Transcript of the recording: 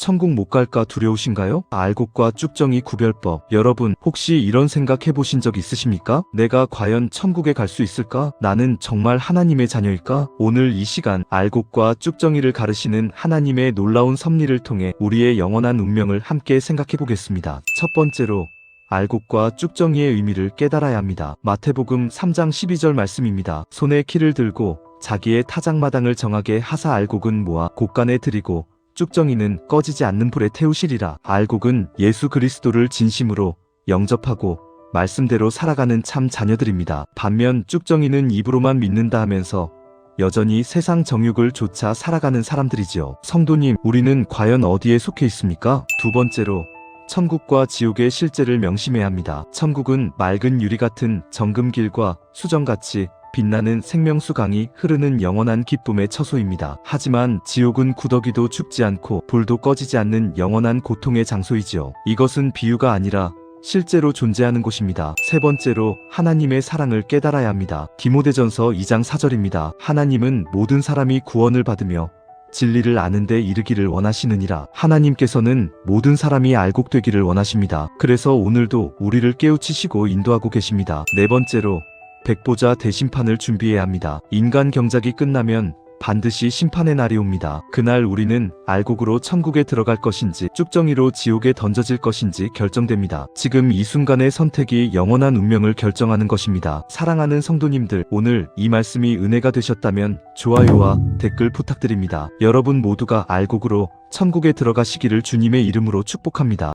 천국 못 갈까 두려우신가요? 알곡과 쭉정이 구별법. 여러분, 혹시 이런 생각 해보신 적 있으십니까? 내가 과연 천국에 갈 수 있을까? 나는 정말 하나님의 자녀일까? 오늘 이 시간, 알곡과 쭉정이를 가르시는 하나님의 놀라운 섭리를 통해 우리의 영원한 운명을 함께 생각해 보겠습니다. 첫 번째로, 알곡과 쭉정이의 의미를 깨달아야 합니다. 마태복음 3장 12절 말씀입니다. 손에 키를 들고 자기의 타작마당을 정하게 하사 알곡은 모아 곳간에 들이고 쭉정이는 꺼지지 않는 불에 태우시리라. 알곡은 예수 그리스도를 진심으로 영접하고 말씀대로 살아가는 참 자녀들입니다. 반면 쭉정이는 입으로만 믿는다 하면서 여전히 세상 정욕을 쫓아 살아가는 사람들이지요. 성도님, 우리는 과연 어디에 속해 있습니까? 두 번째로 천국과 지옥의 실제를 명심해야 합니다. 천국은 맑은 유리 같은 정금길과 수정같이 빛나는 생명수 강이 흐르는 영원한 기쁨의 처소입니다. 하지만 지옥은 구더기도 죽지 않고 불도 꺼지지 않는 영원한 고통의 장소이지요. 이것은 비유가 아니라 실제로 존재하는 곳입니다. 세 번째로 하나님의 사랑을 깨달아야 합니다. 디모데전서 2장 4절입니다. 하나님은 모든 사람이 구원을 받으며 진리를 아는 데 이르기를 원하시느니라. 하나님께서는 모든 사람이 알곡되기를 원하십니다. 그래서 오늘도 우리를 깨우치시고 인도하고 계십니다. 네 번째로 백보자 대심판을 준비해야 합니다. 인간 경작이 끝나면 반드시 심판의 날이 옵니다. 그날 우리는 알곡으로 천국에 들어갈 것인지 쭉정이로 지옥에 던져질 것인지 결정됩니다. 지금 이 순간의 선택이 영원한 운명을 결정하는 것입니다. 사랑하는 성도님들, 오늘 이 말씀이 은혜가 되셨다면 좋아요와 댓글 부탁드립니다. 여러분 모두가 알곡으로 천국에 들어가시기를 주님의 이름으로 축복합니다.